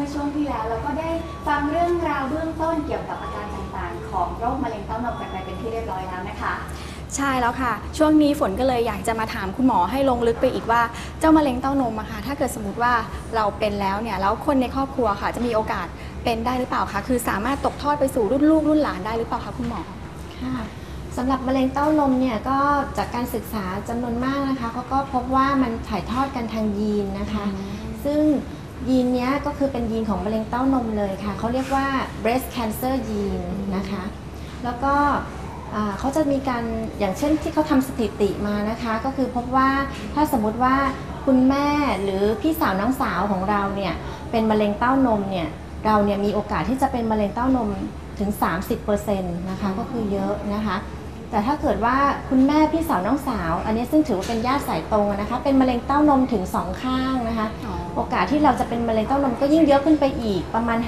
มื่อช่วงที่แล้วเราก็ได้ฟังเรื่องราวเบื้องต้นเกี่ยวกับอาการต่างๆ ของโรคมะเร็งเต้านมกันไปเป็นที่เรียบร้อยแล้วนะคะ ใช่แล้วค่ะ ช่วงนี้ฝนก็เลยอยากจะมาถามคุณหมอให้ลงลึกไปอีกว่าเจ้ามะเร็งเต้านมอะค่ะถ้าเกิดสมมติว่าเราเป็นแล้วเนี่ยแล้วคนในครอบครัวค่ะ จะมีโอกาสเป็นได้หรือเปล่าคะคือสามารถตกทอดไปสู่รุ่นลูกรุ่นหลานได้หรือเปล่าคะคุณหมอค่ะสำหรับมะเร็งเต้านมเนี่ยก็จากการศึกษาจำนวนมากนะคะเขาก็พบว่ามันถ่ายทอดกันทางยีนนะคะ ซึ่ง ยีนเนี้ยก็คือเป็นยีนของมะเร็งเต้านมเลยค่ะ เขาเรียกว่า breast cancer gene นะคะ แล้วก็เขาจะมีการอย่างเช่นที่เขาทำสถิติมานะคะ ก็คือพบว่าถ้าสมมติว่าคุณแม่หรือพี่สาวน้องสาวของเราเนี่ยเป็นมะเร็งเต้านมเนี่ยเราเนี่ยมีโอกาสที่จะเป็นมะเร็งเต้านมถึง 30%นะคะก็คือเยอะนะคะ แต่ถ้าเกิดว่าคุณแม่พี่สาวน้องสาว อันนี้ซึ่งถือว่าเป็นญาติสายตรงนะคะ เป็นมะเร็งเต้านมถึงสองข้างนะคะ โอกาสที่เราจะเป็นมะเร็งเต้านมก็ยิ่งเยอะขึ้นไปอีกประมาณ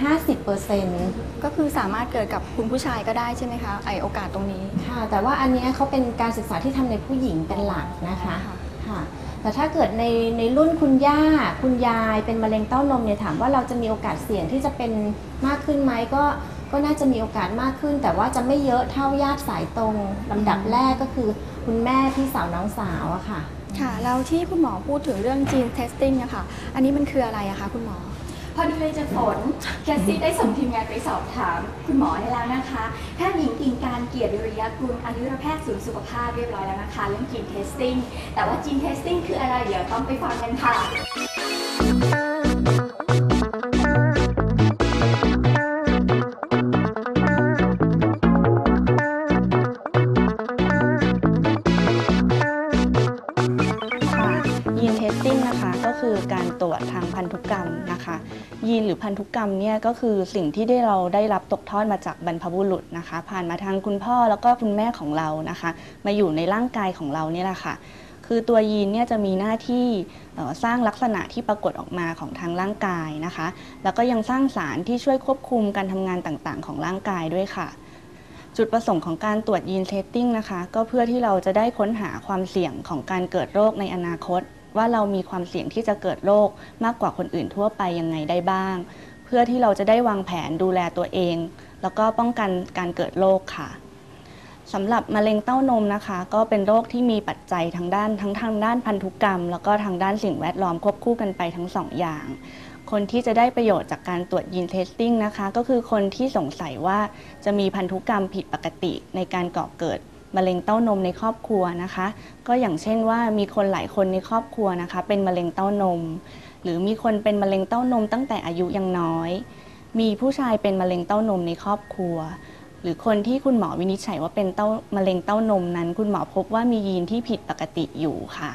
50%ก็คือสามารถเกิดกับคุณผู้ชายก็ได้ใช่ไหมคะไอโอกาสตรงนี้ ค่ะ แต่ว่าอันเนี้ยเขาเป็นการศึกษาที่ทำในผู้หญิงเป็นหลักนะคะค่ะค่ะแต่ถ้าเกิดในในรุ่นคุณย่าคุณยายเป็นมะเร็งเต้านมเนี่ยถามว่าเราจะมีโอกาสเสี่ยงที่จะเป็นมากขึ้นไหมก็ก็น่าจะมีโอกาสมากขึ้น แต่ว่าจะไม่เยอะเท่าญาติสายตรงลำดับแรกก็คือ คุณแม่พี่สาวน้องสาวอะค่ะ ค่ะ แล้วที่คุณหมอพูดถึงเรื่อง gene testing อะค่ะอันนี้มันคืออะไรอะคะคุณหมอ พอดีเลยจะฝนแคสซี่ได้ส่งทีมงานไปสอบถามคุณหมอได้แล้วนะคะแพทย์หญิงกิ่งการเกียรติวิริยกุลอายุรแพทย์ศูนย์สุขภาพเรียบร้อยแล้วนะคะ เรื่อง gene testing แต่ว่า gene testing คืออะไรเดี๋ยวต้องไปฟังกันค่ะ ยีนเทสติ้งนะคะ ก็คือการตรวจทางพันธุกรรมนะคะ ยีนหรือพันธุกรรมเนี่ยก็คือสิ่งที่ได้เราได้รับตกทอดมาจากบรรพบุรุษนะคะ ผ่านมาทางคุณพ่อแล้วก็คุณแม่ของเรานะคะ มาอยู่ในร่างกายของเราเนี่ยแหละค่ะคือตัวยีนเนี่ยจะมีหน้าที่สร้างลักษณะที่ปรากฏออกมาของทางร่างกายนะคะ แล้วก็ยังสร้างสารที่ช่วยควบคุมการทำงานต่างๆ ของร่างกายด้วยค่ะ จุดประสงค์ของการตรวจยีนเทสติ้งนะคะ ก็เพื่อที่เราจะได้ค้นหาความเสี่ยงของการเกิดโรคในอนาคต ว่าเรามีความเสี่ยงที่จะเกิดโรคมากกว่าคนอื่นทั่วไปยังไงได้บ้าง เพื่อที่เราจะได้วางแผนดูแลตัวเอง แล้วก็ป้องกันการเกิดโรคค่ะสำหรับมะเร็งเต้านมนะคะ ก็เป็นโรคที่มีปัจจัยทางด้านทั้งทางด้านพันธุกรรม แล้วก็ทางด้านสิ่งแวดล้อมควบคู่กันไปทั้งสองอย่าง คนที่จะได้ประโยชน์จากการตรวจยีนเทสติ้งนะคะ ก็คือคนที่สงสัยว่าจะมีพันธุกรรมผิดปกติในการก่อเกิด มะเร็งเต้านมในครอบครัวนะคะ ก็อย่างเช่นว่ามีคนหลายคนในครอบครัวนะคะ เป็นมะเร็งเต้านม หรือมีคนเป็นมะเร็งเต้านมตั้งแต่อายุยังน้อย มีผู้ชายเป็นมะเร็งเต้านมในครอบครัว หรือคนที่คุณหมอวินิจฉัยว่าเป็นเต้ามะเร็งเต้านมนั้น คุณหมอพบว่ามียีนที่ผิดปกติอยู่ค่ะ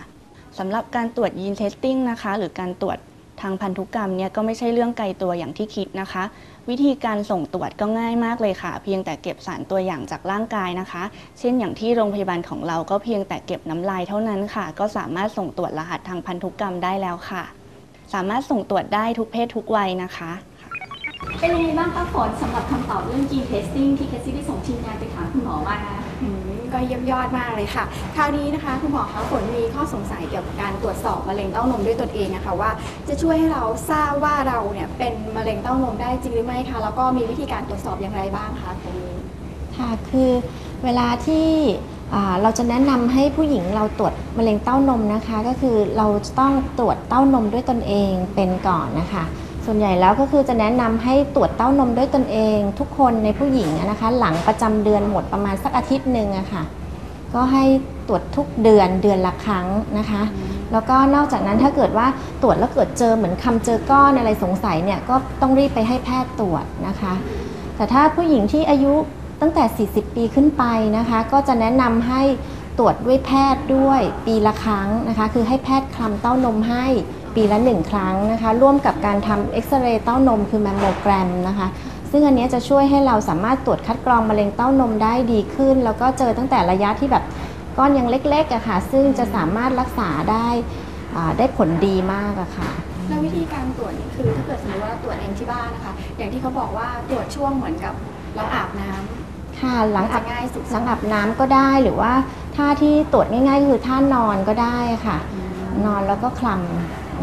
สำหรับการตรวจยีนเทสติ้งนะคะ หรือการตรวจ ทางพันธุกรรมเนี่ยก็ไม่ใช่เรื่องไกลตัวอย่างที่คิดนะคะ วิธีการส่งตรวจก็ง่ายมากเลยค่ะ เพียงแต่เก็บสารตัวอย่างจากร่างกายนะคะ เช่นอย่างที่โรงพยาบาลของเราก็เพียงแต่เก็บน้ำลายเท่านั้นค่ะ ก็สามารถส่งตรวจรหัสทางพันธุกรรมได้แล้วค่ะ สามารถส่งตรวจได้ทุกเพศทุกวัยนะคะเป็นยังไงบ้างคะฝนสำหรับคำตอบเรื่อง gene testing ที่แคสซี่ได้ส่งทีมงานไปถามคุณหมอมา ก็เยี่ยมยอดมากเลยค่ะ คราวนี้นะคะคุณหมอคะฝนมีข้อสงสัยเกี่ยวกับการตรวจสอบมะเร็งเต้านมด้วยตนเองนะคะว่าจะช่วยให้เราทราบว่าเราเนี่ยเป็นมะเร็งเต้านมได้จริงหรือไม่คะแล้วก็มีวิธีการตรวจสอบอย่างไรบ้างคะตรงนี้ค่ะคือเวลาที่เราจะแนะนำให้ผู้หญิงเราตรวจมะเร็งเต้านมนะคะ ก็คือเราต้องตรวจเต้านมด้วยตนเองเป็นก่อนนะคะ ส่วนใหญ่แล้วก็คือจะแนะนำให้ตรวจเต้านมด้วยตนเอง ทุกคนในผู้หญิงนะคะ หลังประจำเดือนหมดประมาณสักอาทิตย์หนึ่งอะค่ะ ก็ให้ตรวจทุกเดือนเดือนละครั้งนะคะ แล้วก็นอกจากนั้นถ้าเกิดว่าตรวจแล้วเกิดเจอเหมือนคำเจอก้อนอะไรสงสัยเนี่ยก็ต้องรีบไปให้แพทย์ตรวจนะคะ แต่ถ้าผู้หญิงที่อายุตั้งแต่ 40 ปีขึ้นไปนะคะ ก็จะแนะนำให้ตรวจด้วยแพทย์ด้วยปีละครั้งนะคะ คือให้แพทย์คลำเต้านมให้ ปีละหนึ่งครั้งนะคะ ร่วมกับการทำเอ็กซเรย์เต้านมคือแมมโมแกรมนะคะ ซึ่งอันเนี้ยจะช่วยให้เราสามารถตรวจคัดกรองมะเร็งเต้านมได้ดีขึ้น แล้วก็เจอตั้งแต่ระยะที่แบบก้อนยังเล็กๆอะค่ะ ซึ่งจะสามารถรักษาได้อ่าได้ผลดีมากอะค่ะแล้ววิธีการตรวจนี่คือถ้าเกิดสมมติว่าตรวจเองที่บ้านนะคะ อย่างที่เขาบอกว่าตรวจช่วงเหมือนกับเราอาบน้ำค่ะหลังอาบจะง่ายสุดหลังอาบน้ำก็ได้หรือว่าท่าที่ตรวจง่ายๆก็คือท่านอนก็ได้ค่ะ นอนแล้วก็คล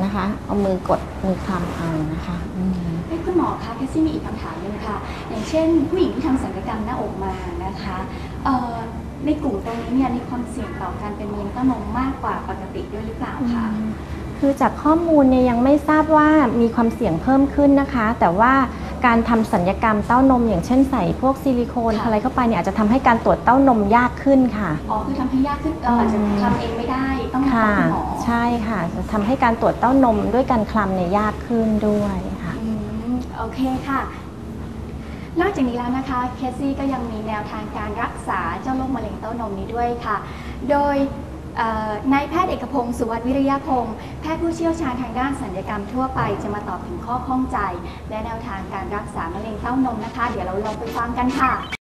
นะคะ เอามือกดมือคลำเอานะคะอืม เอ้ยคุณหมอคะแคสซี่มีอีกคำถามหนึงค่ะ อย่างเช่น ผู้หญิงที่ทำศัลยกรรมหน้าอกมานะคะเอ่อในกลุ่มตรงนี้เนี่ยมีความเสี่ยงต่อการเป็นมะเร็งเต้านมมากกว่าปกติด้วยหรือเปล่าคะ คือจากข้อมูลเนี่ยยังไม่ทราบว่ามีความเสี่ยงเพิ่มขึ้นนะคะ แต่ว่า การทำสัญญกรรมเต้านม อย่างเช่นใส่พวกซิลิโคนค่ะอะไรเข้าไปเนี่ยอาจจะทำให้การตรวจเต้านมยากขึ้นค่ะ อ๋อคือทำให้ยากขึ้นเราอาจจะทำเองไม่ได้ต้องมาค่ะพบคุณหมอใช่ค่ะจะทำให้การตรวจเต้านมด้วยการคลำเนี่ยยากขึ้นด้วยค่ะอืมโอเคค่ะนอกจากนี้แล้วนะคะ เคสซี่ก็ยังมีแนวทางการรักษาเจ้าโรคมะเร็งเต้านมนี้ด้วยค่ะ โดยเอ่อ นายแพทย์เอกพงศ์สุวัสดิ์วิริยพงศ์แพทย์ผู้เชี่ยวชาญทางด้านสัญญกรรมทั่วไปจะมาตอบถึงข้อข้องใจ และแนวทางการรักษามะเร็งเต้านมนะคะ เดี๋ยวเราลองไปฟังกันค่ะ